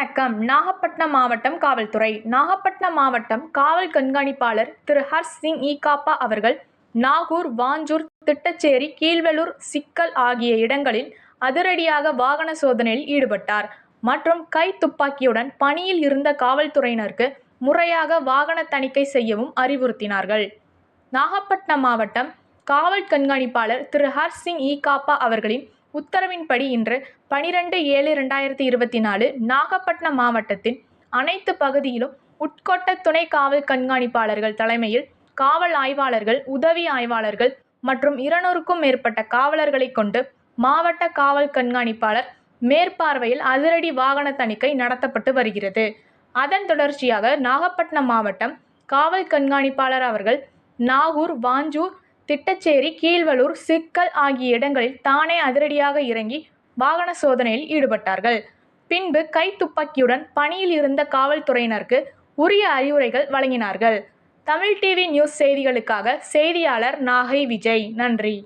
வணக்கம். நாகப்பட்டினம் மாவட்டம் காவல்துறை. நாகப்பட்டினம் மாவட்டம் காவல் கண்காணிப்பாளர் திரு ஹர்ஷ் சிங் ஈகாப்பா அவர்கள் நாகூர் வாஞ்சூர் திட்டச்சேரி கீழ்வெளூர் சிக்கல் ஆகிய இடங்களில் அதிரடியாக வாகன சோதனையில் ஈடுபட்டார். மற்றும் கை துப்பாக்கியுடன் பணியில் இருந்த காவல்துறையினருக்கு முறையாக வாகன தணிக்கை செய்யவும் அறிவுறுத்தினார்கள். நாகப்பட்டினம் மாவட்டம் காவல் கண்காணிப்பாளர் திரு ஹர்ஷ் சிங் ஈகாப்பா அவர்களின் உத்தரவின்படி இன்று பனிரெண்டு ஏழு ரெண்டாயிரத்தி இருபத்தி நாலு நாகப்பட்டினம் மாவட்டத்தின் அனைத்து பகுதியிலும் உட்கோட்ட துணை காவல் கண்காணிப்பாளர்கள் தலைமையில் காவல் ஆய்வாளர்கள் உதவி ஆய்வாளர்கள் மற்றும் இருநூறுக்கும் மேற்பட்ட காவலர்களை கொண்டு மாவட்ட காவல் கண்காணிப்பாளர் மேற்பார்வையில் அதிரடி வாகன தணிக்கை நடத்தப்பட்டு வருகிறது. அதன் தொடர்ச்சியாக நாகப்பட்டினம் மாவட்டம் காவல் கண்காணிப்பாளர் அவர்கள் நாகூர் வாஞ்சூர் திட்டச்சேரி கீழ்வலூர் சிக்கல் ஆகிய இடங்களில் தானே அதிரடியாக இறங்கி வாகன சோதனையில் ஈடுபட்டார்கள். பின்பு கை துப்பாக்கியுடன் பணியில் இருந்த காவல்துறையினருக்கு உரிய அறிவுரைகள் வழங்கினார்கள். தமிழ் டிவி நியூஸ் செய்திகளுக்காக செய்தியாளர் நாகை விஜய். நன்றி.